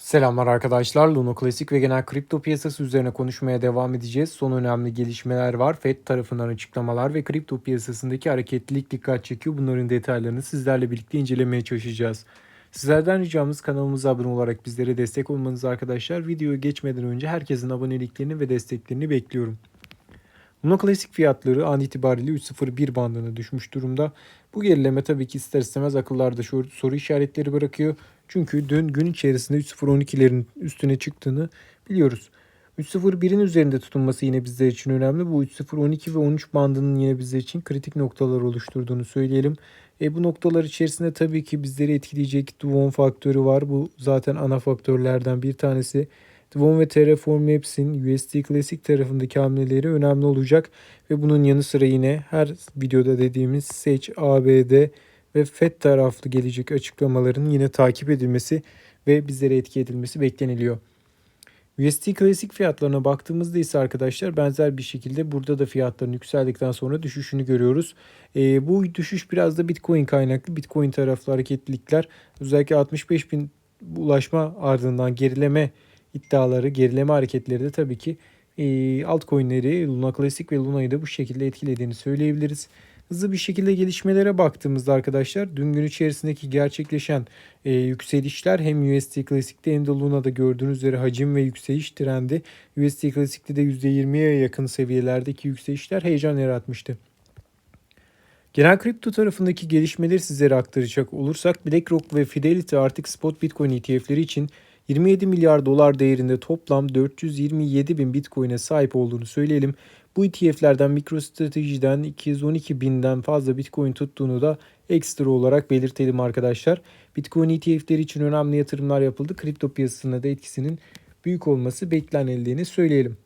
Selamlar arkadaşlar. Luna Klasik ve genel kripto piyasası üzerine konuşmaya devam edeceğiz. Son önemli gelişmeler var. FED tarafından açıklamalar ve kripto piyasasındaki hareketlilik dikkat çekiyor. Bunların detaylarını sizlerle birlikte incelemeye çalışacağız. Sizlerden ricamız kanalımıza abone olarak bizlere destek olmanız arkadaşlar. Videoya geçmeden önce herkesin aboneliklerini ve desteklerini bekliyorum. Luna Klasik fiyatları an itibariyle 3.01 bandına düşmüş durumda. Bu gerileme tabii ki ister istemez akıllarda soru işaretleri bırakıyor. Çünkü dün gün içerisinde 3.012'lerin üstüne çıktığını biliyoruz. 3.01'in üzerinde tutulması yine bizler için önemli. Bu 3.012 ve 13 bandının yine bizler için kritik noktalar oluşturduğunu söyleyelim. E, bu noktalar içerisinde tabii ki bizleri etkileyecek Duvon faktörü var. Bu zaten ana faktörlerden bir tanesi. Duvon ve Terraform Maps'in USD Classic tarafındaki hamleleri önemli olacak. Ve bunun yanı sıra yine her videoda dediğimiz Sage, ABD ve FED taraflı gelecek açıklamaların yine takip edilmesi ve bizlere etki edilmesi bekleniliyor. USD klasik fiyatlarına baktığımızda ise arkadaşlar benzer bir şekilde burada da fiyatların yükseldikten sonra düşüşünü görüyoruz. Ee, bu düşüş biraz da Bitcoin kaynaklı. Bitcoin taraflı hareketlilikler özellikle 65 bin ulaşma ardından gerileme iddiaları, gerileme hareketleri de tabii ki e, altcoin'leri Luna Classic ve Luna'yı da bu şekilde etkilediğini söyleyebiliriz. Hızlı bir şekilde gelişmelere baktığımızda arkadaşlar dün gün içerisindeki gerçekleşen e, yükselişler hem USD Classic'te hem de Luna'da gördüğünüz üzere hacim ve yükseliş trendi USD Classic'te de %20'ye yakın seviyelerdeki yükselişler heyecan yaratmıştı. Genel kripto tarafındaki gelişmeleri sizlere aktaracak olursak BlackRock ve Fidelity artık spot Bitcoin ETF'leri için 27 milyar dolar değerinde toplam 427 bin Bitcoin'e sahip olduğunu söyleyelim. Bu ETF'lerden MicroStrategy'den 212 binden fazla Bitcoin tuttuğunu da ekstra olarak belirtelim arkadaşlar. Bitcoin ETF'leri için önemli yatırımlar yapıldı. Kripto piyasasına da etkisinin büyük olması beklenildiğini söyleyelim.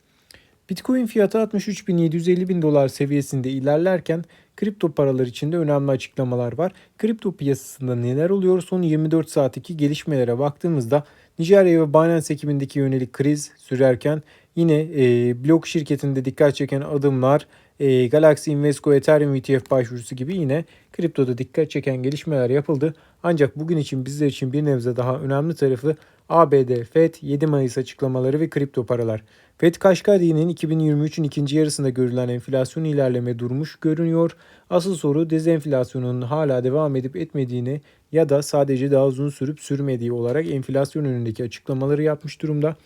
Bitcoin fiyatı 63.750 bin dolar seviyesinde ilerlerken kripto paralar için de önemli açıklamalar var. Kripto piyasasında neler oluyor? Son 24 saatteki gelişmelere baktığımızda Nijerya ve Binance ekibindeki yönelik kriz sürerken yine e, blok şirketinde dikkat çeken adımlar e, Galaxy Invesco Ethereum ETF başvurusu gibi yine kriptoda dikkat çeken gelişmeler yapıldı. Ancak bugün için bizler için bir nebze daha önemli tarafı ABD FED 7 Mayıs açıklamaları ve kripto paralar. FED Kaşkadi'nin 2023'ün ikinci yarısında görülen enflasyon ilerleme durmuş görünüyor. Asıl soru dezenflasyonun hala devam edip etmediğini ya da sadece daha uzun sürüp sürmediği olarak enflasyon önündeki açıklamaları yapmış durumda.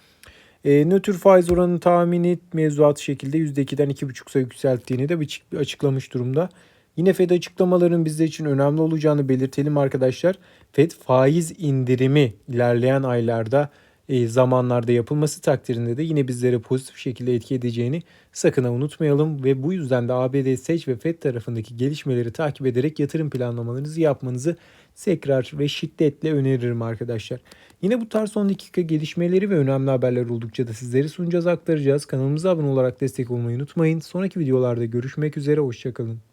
E, nötr faiz oranı tahmini mevzuat şekilde %2'den 2,5'sa yükselttiğini de açıklamış durumda. Yine Fed açıklamaların bizler için önemli olacağını belirtelim arkadaşlar. Fed faiz indirimi ilerleyen aylarda zamanlarda yapılması takdirinde de yine bizlere pozitif şekilde etki edeceğini sakın unutmayalım ve bu yüzden de ABD Seç ve Fed tarafındaki gelişmeleri takip ederek yatırım planlamalarınızı yapmanızı tekrar ve şiddetle öneririm arkadaşlar. Yine bu tarz son dakika gelişmeleri ve önemli haberler oldukça da sizlere sunacağız aktaracağız. Kanalımıza abone olarak destek olmayı unutmayın. Sonraki videolarda görüşmek üzere hoşçakalın.